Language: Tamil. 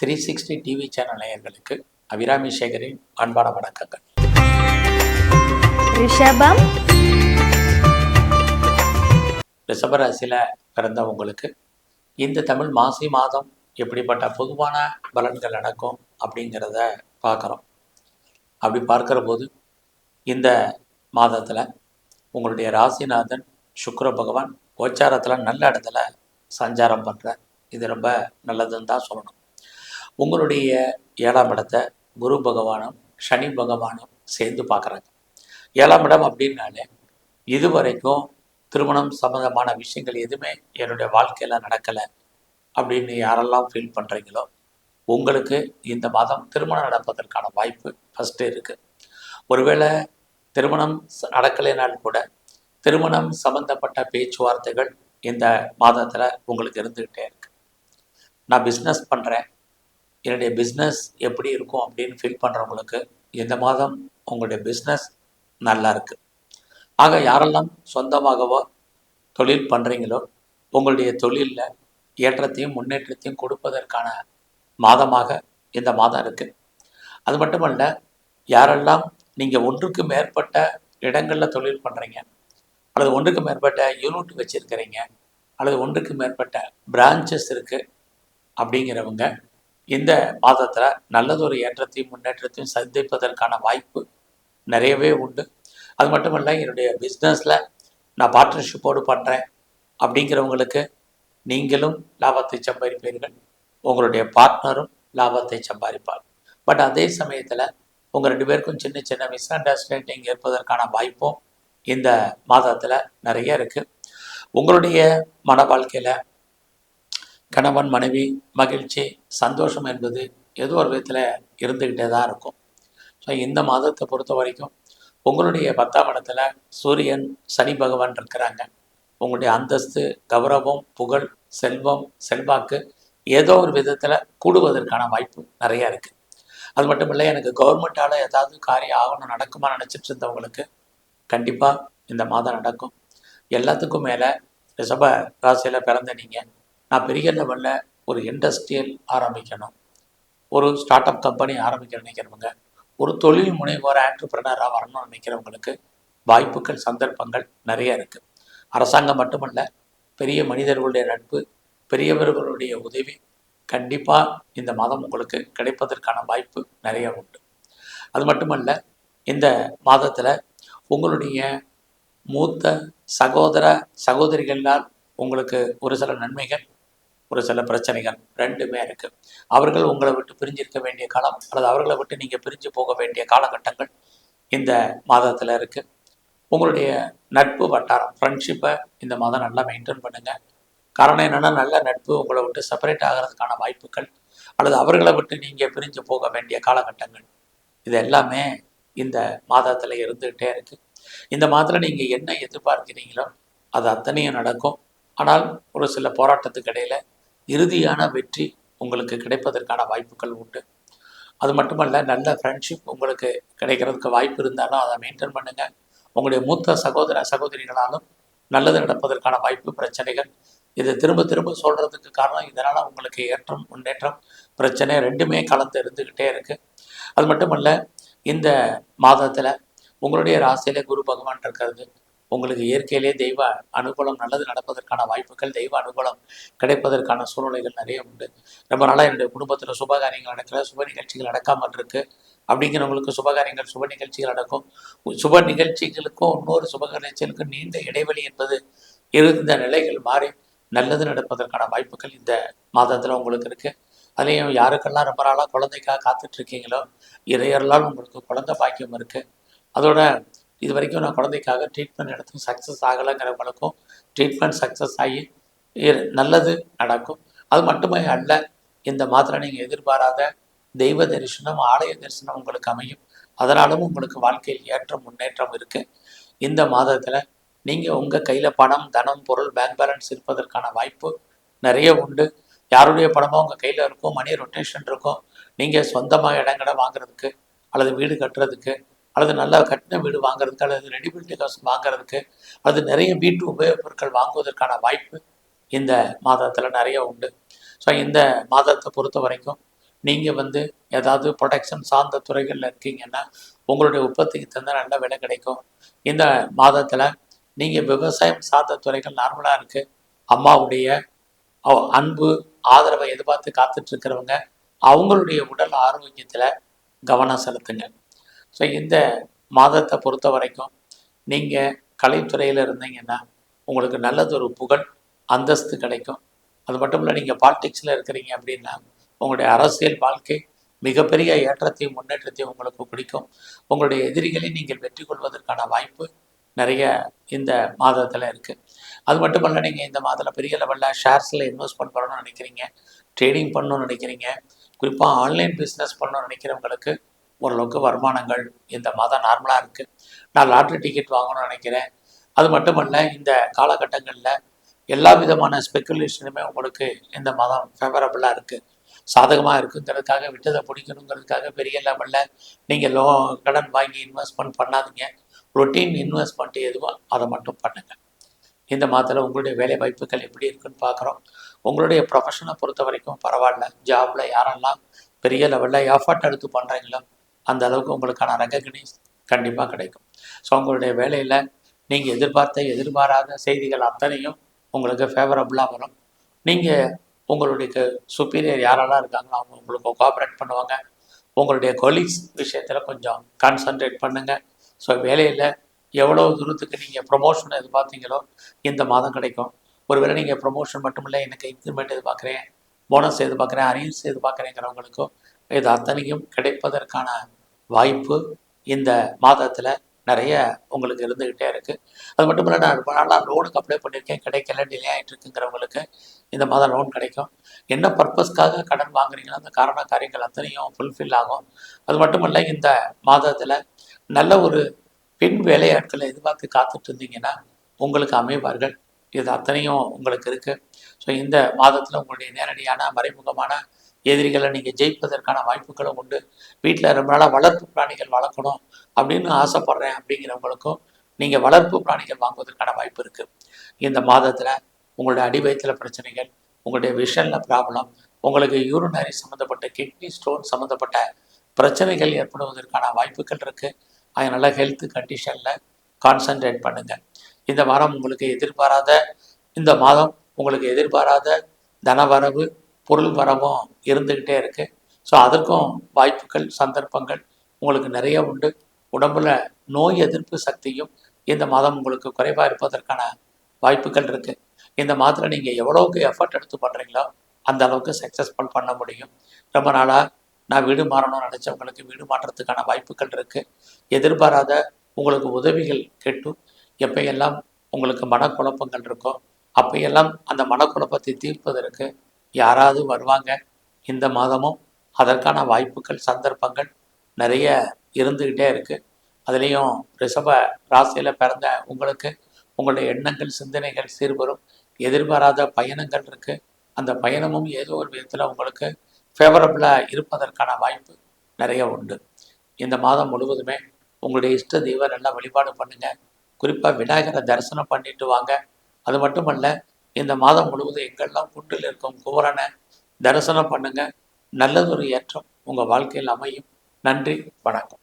த்ரீ சிக்ஸ்டி டிவி சேனல் நேயர்களுக்கு அபிராமி சேகரின் அன்பான வணக்கங்கள். ரிஷபம். ரிஷபராசியில் பிறந்த உங்களுக்கு இந்த தமிழ் மாசி மாதம் எப்படிப்பட்ட பொதுவான பலன்கள் நடக்கும் அப்படிங்கிறத பார்க்குறோம். அப்படி பார்க்குற போது இந்த மாதத்தில் உங்களுடைய ராசிநாதன் சுக்கிர பகவான் கோச்சாரத்தில் நல்ல இடத்துல சஞ்சாரம் பண்ணுறார் இது ரொம்ப நல்லதுன்னு தான் சொல்லணும். உங்களுடைய ஏழாம் இடத்தை குரு பகவானும் சனி பகவானும் சேர்ந்து பார்க்குறாங்க. ஏழாம் இடம் அப்படின்னாலே இது வரைக்கும் திருமணம் சம்மந்தமான விஷயங்கள் எதுவுமே என்னுடைய வாழ்க்கையில் நடக்கலை அப்படின்னு யாரெல்லாம் ஃபீல் பண்ணுறீங்களோ உங்களுக்கு இந்த மாதம் திருமணம் நடப்பதற்கான வாய்ப்பு ஃபஸ்ட்டு இருக்குது ஒருவேளை திருமணம் நடக்கலைனாலும் நடக்கலைனால் கூட திருமணம் சம்பந்தப்பட்ட பேச்சுவார்த்தைகள் இந்த மாதத்தில் உங்களுக்கு இருந்துக்கிட்டே இருக்கு. நான் பிஸ்னஸ் பண்ணுறேன் என்னுடைய பிஸ்னஸ் எப்படி இருக்கும் அப்படின்னு ஃபீல் பண்ணுறவங்களுக்கு இந்த மாதம் உங்களுடைய பிஸ்னஸ் நல்லா இருக்குது ஆக யாரெல்லாம் சொந்தமாகவோ தொழில் பண்ணுறீங்களோ உங்களுடைய தொழிலில் ஏற்றத்தையும் முன்னேற்றத்தையும் கொடுப்பதற்கான மாதமாக இந்த மாதம் இருக்குது அது மட்டுமல்ல யாரெல்லாம் நீங்கள் ஒன்றுக்கு மேற்பட்ட இடங்களில் தொழில் பண்ணுறீங்க அல்லது ஒன்றுக்கு மேற்பட்ட யூனிட் வச்சுருக்கிறீங்க அல்லது ஒன்றுக்கு மேற்பட்ட பிரான்ச்சஸ் இருக்குது அப்படிங்கிறவங்க இந்த மாதத்தில் நல்லதொரு ஏற்றத்தையும் முன்னேற்றத்தையும் சந்திப்பதற்கான வாய்ப்பு நிறையவே உண்டு. அது மட்டுமல்ல என்னுடைய பிஸ்னஸில் நான் பார்ட்னர்ஷிப்போடு பண்ணுறேன் அப்படிங்கிறவங்களுக்கு நீங்களும் லாபத்தை சம்பாதிப்பீர்கள். உங்களுடைய பார்ட்னரும் லாபத்தை சம்பாதிப்பார். பட் அதே சமயத்தில் உங்கள் ரெண்டு பேருக்கும் சின்ன சின்ன மிஸ் அண்டர்ஸ்டாண்டிங் ஏற்பதற்கான வாய்ப்பும் இந்த மாதத்தில் நிறைய இருக்குது உங்களுடைய மன வாழ்க்கையில் கணவன் மனைவி மகிழ்ச்சி சந்தோஷம் என்பது ஏதோ ஒரு விதத்தில் இருந்துக்கிட்டே தான் இருக்கும். ஸோ இந்த மாதத்தை பொறுத்த வரைக்கும் உங்களுடைய பத்தாம் இடத்துல சூரியன் சனி பகவான் இருக்கிறாங்க. உங்களுடைய அந்தஸ்து கௌரவம் புகழ் செல்வம் செல்வாக்கு ஏதோ ஒரு விதத்தில் கூடுவதற்கான வாய்ப்பு நிறைய இருக்குது அது மட்டும் இல்லை எனக்கு கவர்மெண்ட்டால் ஏதாவது காரியம் ஆகணும் நடக்குமா நினச்சிட்டு இருந்தவங்களுக்கு கண்டிப்பாக இந்த மாதம் நடக்கும். எல்லாத்துக்கும் மேலே ரிஷப ராசியில் பிறந்த நீங்கள் நான் பெரிய லெவலில் ஒரு இண்டஸ்ட்ரியல் ஆரம்பிக்கணும். ஒரு ஸ்டார்ட் அப் கம்பெனி ஆரம்பிக்க நினைக்கிறவங்க ஒரு தொழில் முனைவோர் ஆண்டர்பிரினராக வரணும்னு நினைக்கிறவங்களுக்கு வாய்ப்புகள் சந்தர்ப்பங்கள் நிறைய இருக்குது அரசாங்கம் மட்டுமல்ல பெரிய மனிதர்களுடைய நட்பு பெரியவர்களுடைய உதவி கண்டிப்பாக இந்த மாதம் உங்களுக்கு கிடைப்பதற்கான வாய்ப்பு நிறைய உண்டு. அது மட்டுமல்ல இந்த மாதத்தில் உங்களுடைய மூத்த சகோதர சகோதரிகளால் உங்களுக்கு ஒரு சில நன்மைகள் ஒரு சில பிரச்சனைகள் ரெண்டுமே இருக்குது அவர்கள் உங்களை விட்டு பிரிஞ்சிருக்க வேண்டிய காலம் அல்லது அவர்களை விட்டு நீங்கள் பிரிஞ்சு போக வேண்டிய காலகட்டங்கள் இந்த மாதத்தில் இருக்குது உங்களுடைய நட்பு வட்டாரம் ஃப்ரெண்ட்ஷிப்பை இந்த மாதம் நல்லா மெயின்டைன் பண்ணுங்கள் காரணம் என்னென்னா நல்ல நட்பு உங்களை விட்டு செப்பரேட் ஆகிறதுக்கான வாய்ப்புகள் அல்லது அவர்களை விட்டு நீங்கள் பிரிஞ்சு போக வேண்டிய காலகட்டங்கள். இது எல்லாமே இந்த மாதத்தில் இருந்துகிட்டே இருக்குது இந்த மாதத்தில் நீங்கள் என்ன எதிர்பார்க்கிறீங்களோ அது அத்தனையும் நடக்கும். ஆனால் ஒரு சில போராட்டத்துக்கு இடையில் இறுதியான வெற்றி உங்களுக்கு கிடைப்பதற்கான வாய்ப்புகள் உண்டு. அது மட்டுமல்ல நல்ல ஃப்ரெண்ட்ஷிப் உங்களுக்கு கிடைக்கிறதுக்கு வாய்ப்பு இருந்தாலும் அதை மெயின்டைன் பண்ணுங்கள் உங்களுடைய மூத்த சகோதர சகோதரிகளாலும் நல்லது நடப்பதற்கான வாய்ப்பு பிரச்சனைகள். இது திரும்ப திரும்ப சொல்கிறதுக்கு காரணம் இதனால் உங்களுக்கு ஏற்றம் முன்னேற்றம் பிரச்சனை ரெண்டுமே கலந்து இருந்துக்கிட்டே இருக்குது அது மட்டுமல்ல இந்த மாதத்தில் உங்களுடைய ராசியில் குரு பகவான் இருக்கிறது. உங்களுக்கு இயற்கையிலே தெய்வ அனுகூலம் நல்லது நடப்பதற்கான வாய்ப்புகள் தெய்வ அனுகூலம் கிடைப்பதற்கான சூழ்நிலைகள் நிறைய உண்டு. ரொம்ப நாளாக என்னுடைய குடும்பத்தில் சுபகாரியங்கள் நடக்கல சுப நிகழ்ச்சிகள் நடக்காமல் இருக்கு. அப்படிங்கிறவங்களுக்கு சுபகாரியங்கள் சுப நிகழ்ச்சிகள் நடக்கும். சுப நிகழ்ச்சிகளுக்கும் இன்னொரு சுப நிகழ்ச்சிகளுக்கும் நீண்ட இடைவெளி என்பது இருந்த நிலைகள் மாறி நல்லது நடப்பதற்கான வாய்ப்புகள் இந்த மாதத்தில் உங்களுக்கு இருக்கு. அதுலேயும் யாருக்கெல்லாம் ரொம்ப நாளாக குழந்தைக்காக காத்துட்டு இருக்கீங்களோ இறையர்களால் உங்களுக்கு குழந்தை பாக்கியம் இருக்கு. அதோட இது வரைக்கும் நான் குழந்தைக்காக ட்ரீட்மெண்ட் எடுத்தும் சக்ஸஸ் ஆகலைங்கிறவங்களுக்கும் ட்ரீட்மெண்ட் சக்ஸஸ் ஆகி நல்லது நடக்கும். அது மட்டுமே அல்ல இந்த மாத்திரை நீங்கள் எதிர்பாராத தெய்வ தரிசனம் ஆலய தரிசனம் உங்களுக்கு அமையும். அதனாலும் உங்களுக்கு வாழ்க்கையில் ஏற்றம் முன்னேற்றம் இருக்குது இந்த மாதத்தில் நீங்கள் உங்கள் கையில் பணம் தனம் பொருள் பேங்க் பேலன்ஸ் இருப்பதற்கான வாய்ப்பு நிறைய உண்டு. யாருடைய பணமோ உங்கள் கையில் இருக்கும் மணி ரொட்டேஷன் இருக்கும். நீங்கள் சொந்தமாக இடங்களை வாங்குறதுக்கு அல்லது வீடு கட்டுறதுக்கு அல்லது நல்லா கட்டின வீடு வாங்குறதுக்கு அல்லது ரெடிமேட் ஹவுஸ் வாங்குறதுக்கு அல்லது நிறைய வீட்டு உபயோகப் பொருட்கள் வாங்குவதற்கான வாய்ப்பு இந்த மாதத்தில் நிறைய உண்டு. ஸோ இந்த மாதத்தை பொறுத்த வரைக்கும் நீங்கள் வந்து ஏதாவது ப்ரொடெக்ஷன் சார்ந்த துறைகளில் இருக்கீங்கன்னா உங்களுடைய உற்பத்திக்கு தகுந்த நல்ல விலை கிடைக்கும். இந்த மாதத்தில் நீங்கள் விவசாயம் சார்ந்த துறைகள் நார்மலாக இருக்குது அம்மாவுடைய அன்பு ஆதரவை எதிர்பார்த்து காத்துட்ருக்கிறவங்க அவங்களுடைய உடல் ஆரோக்கியத்தில் கவனம் செலுத்துங்க. ஸோ இந்த மாதத்தை பொறுத்த வரைக்கும் நீங்கள் கலைத்துறையில் இருந்தீங்கன்னா உங்களுக்கு நல்லதொரு புகழ் அந்தஸ்து கிடைக்கும். அது மட்டும் இல்லை நீங்கள் பாலிடிக்ஸில் இருக்கிறீங்க அப்படின்னா உங்களுடைய அரசியல் வாழ்க்கை மிகப்பெரிய ஏற்றத்தையும் முன்னேற்றத்தையும் உங்களுக்கு பிடிக்கும் உங்களுடைய எதிரிகளை நீங்கள் வெற்றி கொள்வதற்கான வாய்ப்பு நிறைய இந்த மாதத்தில் இருக்குது அது மட்டும் இல்லை நீங்கள் இந்த மாதத்தில் பெரிய லெவலில் ஷேர்ஸில் இன்வெஸ்ட்மெண்ட் பண்ணணும்னு நினைக்கிறீங்க ட்ரேடிங் பண்ணணும்னு நினைக்கிறீங்க குறிப்பாக ஆன்லைன் பிஸ்னஸ் பண்ணணும்னு நினைக்கிறவங்களுக்கு ஓரளவுக்கு வருமானங்கள் இந்த மாதம் நார்மலாக இருக்குது நான் லாட்ரி டிக்கெட் வாங்கணும்னு நினைக்கிறேன். அது மட்டுமல்ல இந்த காலகட்டங்களில் எல்லா விதமான ஸ்பெக்குலேஷனுமே உங்களுக்கு இந்த மாதம் ஃபேவரபுளாக இருக்குது சாதகமாக இருக்குங்கிறதுக்காக விட்டதை பிடிக்கணுங்கிறதுக்காக பெரிய லெவலில் நீங்கள் லோ கடன் வாங்கி இன்வெஸ்ட்மெண்ட் பண்ணாதீங்க. ரொட்டீன் இன்வெஸ்ட்மெண்ட் எதுவோ அதை மட்டும் பண்ணுங்கள் இந்த மாதத்தில் உங்களுடைய வேலை வாய்ப்புகள் எப்படி இருக்குன்னு பார்க்குறோம். உங்களுடைய ப்ரொஃபஷனை பொறுத்த வரைக்கும் பரவாயில்ல. ஜாபில் யாரெல்லாம் பெரிய லெவலில் எஃபர்ட் எடுத்து பண்ணுறீங்களோ அந்த அளவுக்கு உங்களுக்கான ரெக்கக்னைஸ் கண்டிப்பாக கிடைக்கும். ஸோ உங்களுடைய வேலையில் நீங்கள் எதிர்பார்த்த எதிர்பாராத செய்திகள் அத்தனையும் உங்களுக்கு ஃபேவரபுளாக வரும். நீங்கள் உங்களுடைய சுப்பீரியர் யாரெல்லாம் இருக்காங்களோ அவங்க உங்களுக்கு கோஆப்ரேட் பண்ணுவாங்க. உங்களுடைய கொலீக்ஸ் விஷயத்தில் கொஞ்சம் கான்சன்ட்ரேட் பண்ணுங்கள் ஸோ வேலையில் எவ்வளோ தூரத்துக்கு நீங்கள் ப்ரொமோஷன் எதிர்பார்த்தீங்களோ இந்த மாதம் கிடைக்கும். ஒருவேளை நீங்கள் ப்ரொமோஷன் மட்டும் இல்லை எனக்கு இன்க்ரிமெண்ட் எதிர்பார்க்குறேன் போனஸ் எதிர்பார்க்குறேன் அரியன்ஸ் எதிர்பார்க்குறேங்கிறவங்களுக்கும் இது அத்தனையும் கிடைப்பதற்கான வாய்ப்பு இந்த மாதத்தில் நிறைய உங்களுக்கு இருந்துக்கிட்டே இருக்குது அது மட்டும் இல்லை நான் ரொம்ப நாளாக லோனுக்கு அப்ளை பண்ணியிருக்கேன். கிடைக்கல டிலே ஆகிட்டு இருக்குங்கிறவங்களுக்கு இந்த மாதம் லோன் கிடைக்கும். என்ன பர்பஸ்க்காக கடன் வாங்குறீங்களோ அந்த காரண காரியங்கள் அத்தனையும் ஃபுல்ஃபில் ஆகும். அது மட்டும் இல்லை இந்த மாதத்தில் நல்ல ஒரு பெண் வேலையாட்களை எதிர்பார்த்து காத்துட்டு இருந்தீங்கன்னா உங்களுக்கு அமைவார்கள். இது அத்தனையும் உங்களுக்கு இருக்குது ஸோ இந்த மாதத்தில் உங்களுடைய நேரடியான மறைமுகமான எதிரிகளை நீங்கள் ஜெயிப்பதற்கான வாய்ப்புகளும் உண்டு. வீட்டில் ரொம்ப நாளாக வளர்ப்பு பிராணிகள் வளர்க்கணும் அப்படின்னு ஆசைப்பட்றேன் அப்படிங்கிறவங்களுக்கும் நீங்கள் வளர்ப்பு பிராணிகள் வாங்குவதற்கான வாய்ப்பு இருக்குது இந்த மாதத்தில் உங்களுடைய அடிவயத்தில் பிரச்சனைகள் உங்களுடைய விஷனில் ப்ராப்ளம் உங்களுக்கு யூரினரி சம்மந்தப்பட்ட கிட்னி ஸ்டோன் சம்மந்தப்பட்ட பிரச்சனைகள் ஏற்படுவதற்கான வாய்ப்புகள் இருக்குது அதனால் ஹெல்த் கண்டிஷனில் கான்சன்ட்ரேட் பண்ணுங்கள் இந்த வாரம் உங்களுக்கு எதிர்பாராத இந்த மாதம் உங்களுக்கு எதிர்பாராத தனவரவு பொருள் வரவும் இருந்துக்கிட்டே இருக்குது ஸோ அதற்கும் வாய்ப்புகள் சந்தர்ப்பங்கள் உங்களுக்கு நிறைய உண்டு. உடம்புல நோய் எதிர்ப்பு சக்தியும் இந்த மாதம் உங்களுக்கு குறைவாக இருப்பதற்கான வாய்ப்புகள் இருக்குது இந்த மாதத்தில் நீங்கள் எவ்வளோக்கு எஃபர்ட் எடுத்து பண்ணுறீங்களோ அந்த அளவுக்கு சக்ஸஸ்ஃபுல் பண்ண முடியும். ரொம்ப நாளாக நான் வீடு மாறணும்னு நினச்சவங்களுக்கு வீடு மாற்றத்துக்கான வாய்ப்புகள் இருக்குது எதிர்பாராத உங்களுக்கு உதவிகள் கேட்டும். எப்பையெல்லாம் உங்களுக்கு மனக்குழப்பங்கள் இருக்கோ அப்பையெல்லாம் அந்த மனக்குழப்பத்தை தீர்ப்பதற்கு யாராவது வருவாங்க இந்த மாதமும் அதற்கான வாய்ப்புகள் சந்தர்ப்பங்கள் நிறைய இருந்துக்கிட்டே இருக்குது அதுலேயும் ரிஷப ராசியில் பிறந்த உங்களுக்கு உங்களுடைய எண்ணங்கள் சிந்தனைகள் சீர்வரும். எதிர்பாராத பயணங்கள் இருக்குது அந்த பயணமும் ஏதோ ஒரு விதத்தில் உங்களுக்கு ஃபேவரபுளாக இருப்பதற்கான வாய்ப்பு நிறைய உண்டு. இந்த மாதம் முழுவதுமே உங்களுடைய இஷ்ட தெய்வம் நல்லா வழிபாடு பண்ணுங்கள் குறிப்பாக விநாயகரை தரிசனம் பண்ணிட்டு வாங்க. அது மட்டுமல்ல இந்த மாதம் முழுவதும் எங்கெல்லாம் கூட்டில் இருக்கும் குமரனை தரிசனம் பண்ணுங்க. நல்லதொரு ஏற்றம் உங்கள் வாழ்க்கையில் அமையும். நன்றி வணக்கம்.